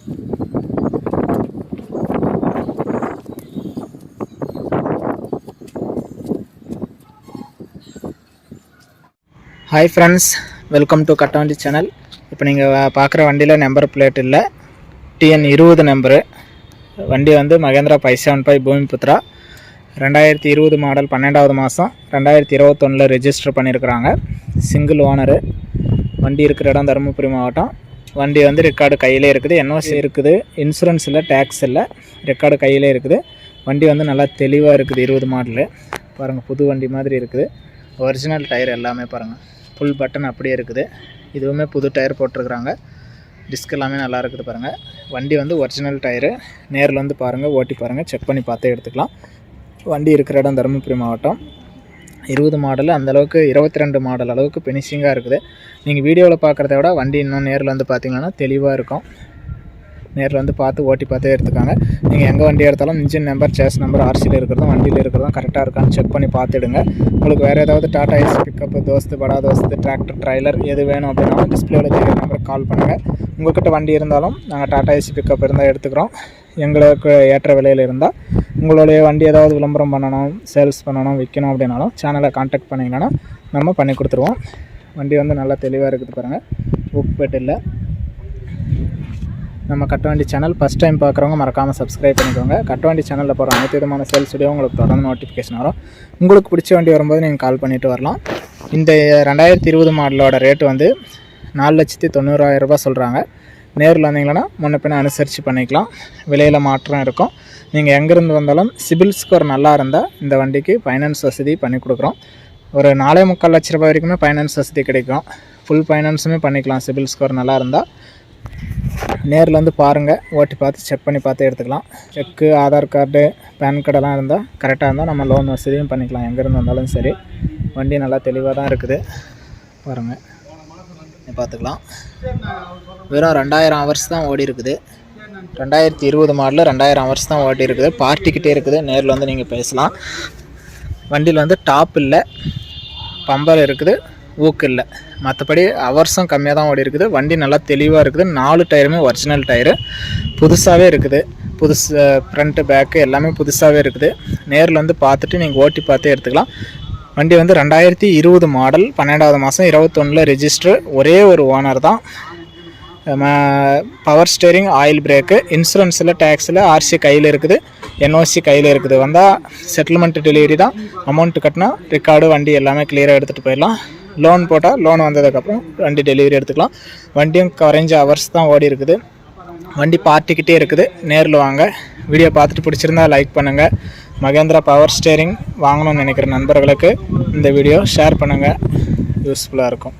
Hi friends welcome to கட்டவண்டி channel இப்போ நீங்கள் பார்க்குற வண்டியில் நம்பர் பிளேட் இல்லை. டிஎன் இருபது நம்பரு வண்டி வந்து Mahindra five seven five Bhoomiputra. ரெண்டாயிரத்தி இருபது மாடல் பன்னெண்டாவது மாதம் ரெண்டாயிரத்தி இருபத்தொன்னில் ரெஜிஸ்டர் பண்ணியிருக்கிறாங்க சிங்கிள் ஓனரு வண்டி இருக்கிற இடம் தருமபுரி மாவட்டம். வண்டி வந்து ரெக்கார்டு கையிலே இருக்குது. என்ஓசி இருக்குது. இன்சூரன்ஸ் இல்லை டேக்ஸ் இல்லை ரெக்கார்டு கையிலே இருக்குது. வண்டி வந்து நல்லா தெளிவாக இருக்குது இருபது மாடலு பாருங்கள் புது வண்டி மாதிரி இருக்குது. ஒரிஜினல் டயர் எல்லாமே பாருங்கள் ஃபுல் பட்டன் அப்படியே இருக்குது. இதுவுமே புது டயர் போட்டிருக்கிறாங்க. டிஸ்க் எல்லாமே நல்லா இருக்குது பாருங்கள் வண்டி வந்து ஒரிஜினல் டயரு நேரில் வந்து பாருங்கள் ஓட்டி பாருங்கள் செக் பண்ணி பார்த்தே எடுத்துக்கலாம். வண்டி இருக்கிற இடம் தருமபுரி மாவட்டம். இருபது மாடல் அந்தளவுக்கு இருபத்தி ரெண்டு மாடல் அளவுக்கு ஃபினிஷிங்காக இருக்குது. நீங்கள் வீடியோவில் பார்க்குறத விட வண்டி இன்னும் நேரில் வந்து பார்த்தீங்கன்னா தெளிவாக இருக்கும். நேரில் வந்து பார்த்து ஓட்டி பார்த்தே எடுத்துக்காங்க. நீங்கள் எங்கே வண்டி எடுத்தாலும் இன்ஜின் நம்பர் சேஸ் நம்பர் ஆர்சியில் இருக்கிறதும் வண்டியில் இருக்கிறதும் கரெக்டாக இருக்கான்னு செக் பண்ணி பார்த்துடுங்க உங்களுக்கு வேறு ஏதாவது டாடா ஏஸ் பிக்கப் தோஸ்து படா தோஸ்து டிராக்டர் ட்ரைலர் எது வேணும் அப்படின்னாலும் டிஸ்பிளேவில் தெரியுற நம்பருக்கு கால் பண்ணுங்கள் உங்கள்கிட்ட வண்டி இருந்தாலும் நாங்கள் டாடா ஏசி பிக்கப் இருந்தால் எடுத்துக்கிறோம். எங்களுக்கு ஏற்ற விலையில் இருந்தால் உங்களுடைய வண்டி ஏதாவது விளம்பரம் பண்ணணும் சேல்ஸ் பண்ணணும் விற்கணும் அப்படின்னாலும் சேனலை காண்டாக்ட் பண்ணிங்கன்னா நம்ம பண்ணி கொடுத்துருவோம். வண்டி வந்து நல்லா தெளிவாக இருக்குது பாருங்கள் புக் பெட் இல்லை. நம்ம கட்டவண்டி சேனல் ஃபஸ்ட் டைம் பார்க்குறவங்க மறக்காமல் சப்ஸ்கிரைப் பண்ணிக்கோங்க. கட்டவண்டி சேனலில் போகிற அனைத்து விதமான சேல்ஸ் வீடியோ உங்களுக்கு தொடர்ந்து நோட்டிஃபிகேஷன் வரும். உங்களுக்கு பிடிச்ச வண்டி வரும்போது நீங்கள் கால் பண்ணிவிட்டு வரலாம். இந்த ரெண்டாயிரத்தி இருபது மாடலோட ரேட்டு வந்து நாலு லட்சத்தி தொண்ணூறாயிரம் சொல்கிறாங்க நேரில் வந்தீங்கன்னா முன்ன பின்ன அனுசரித்து பண்ணிக்கலாம். விலையில் மாற்றம் இருக்கும். நீங்கள் எங்கேருந்து வந்தாலும் சிபில் ஸ்கோர் நல்லா இருந்தால் இந்த வண்டிக்கு ஃபைனான்ஸ் வசதி பண்ணி கொடுக்குறோம். ஒரு நாலே முக்கால் லட்ச ரூபாய் வரைக்குமே ஃபைனான்ஸ் வசதி கிடைக்கும். ஃபுல் ஃபைனான்ஸுமே பண்ணிக்கலாம். சிபில் ஸ்கோர் நல்லா இருந்தால் நேரில் வந்து பாருங்கள் ஓட்டி பார்த்து செக் பண்ணி பார்த்து எடுத்துக்கலாம். செக்கு ஆதார் கார்டு பேன் கார்டெல்லாம் இருந்தால் கரெக்டாக இருந்தால் நம்ம லோன் வசதியும் பண்ணிக்கலாம். எங்கேருந்து வந்தாலும் சரி. வண்டி நல்லா தெளிவாக தான் இருக்குது. பாருங்கள் பார்த்துக்கலாம். வெறும் ரெண்டாயிரம் ஹவர்ஸ் தான் ஓடி இருக்குது. ரெண்டாயிரத்தி இருபது மாடலில் ரெண்டாயிரம் ஹவர்ஸ் தான் ஓடி இருக்குது. பார்ட்டிக்கிட்டே இருக்குது. நேரில் வந்து நீங்கள் பேசலாம். வண்டியில் வந்து டாப் இல்லை. பம்பர் இருக்குது. ஊக்கு இல்லை. மற்றபடி ஹவர்ஸும் கம்மியாக தான் ஓடி இருக்குது. வண்டி நல்லா தெளிவாக இருக்குது. நாலு டயருமே ஒரிஜினல் டயரு புதுசாகவே இருக்குது. புதுசு ஃப்ரண்ட்டு பேக்கு எல்லாமே புதுசாகவே இருக்குது. நேரில் வந்து பார்த்துட்டு நீங்கள் ஓட்டி பார்த்தே எடுத்துக்கலாம். வண்டி வந்து ரெண்டாயிரத்தி இருபது மாடல் பன்னெண்டாவது மாதம் இருபத்தொன்னில் ரெஜிஸ்டர் ஒரே ஒரு ஓனர் தான். பவர் ஸ்டேரிங் ஆயில் பிரேக்கு இன்சூரன்ஸில் டேக்ஸில் ஆர்சி கையில் இருக்குது. என்ஓசி கையில் இருக்குது. வந்தால் செட்டில்மெண்ட் டெலிவரி தான். அமௌண்ட் கட்டினா ரெக்கார்டு வண்டி எல்லாமே கிளியராக எடுத்துகிட்டு போயிடலாம். லோன் போட்டால் லோன் வந்ததுக்கப்புறம் வண்டி டெலிவரி எடுத்துக்கலாம். வண்டியும் குறைஞ்ச ஹவர்ஸ் தான் ஓடி இருக்குது. வண்டி பார்ட்டிக்கிட்டே இருக்குது. நேரில் வாங்க. வீடியோ பார்த்துட்டு பிடிச்சிருந்தா லைக் பண்ணுங்கள் மகேந்திரா பவர் ஸ்டேரிங் வாங்கணும்னு நினைக்கிற நண்பர்களுக்கு இந்த வீடியோ ஷேர் பண்ணுங்கள் யூஸ்ஃபுல்லாக இருக்கும்.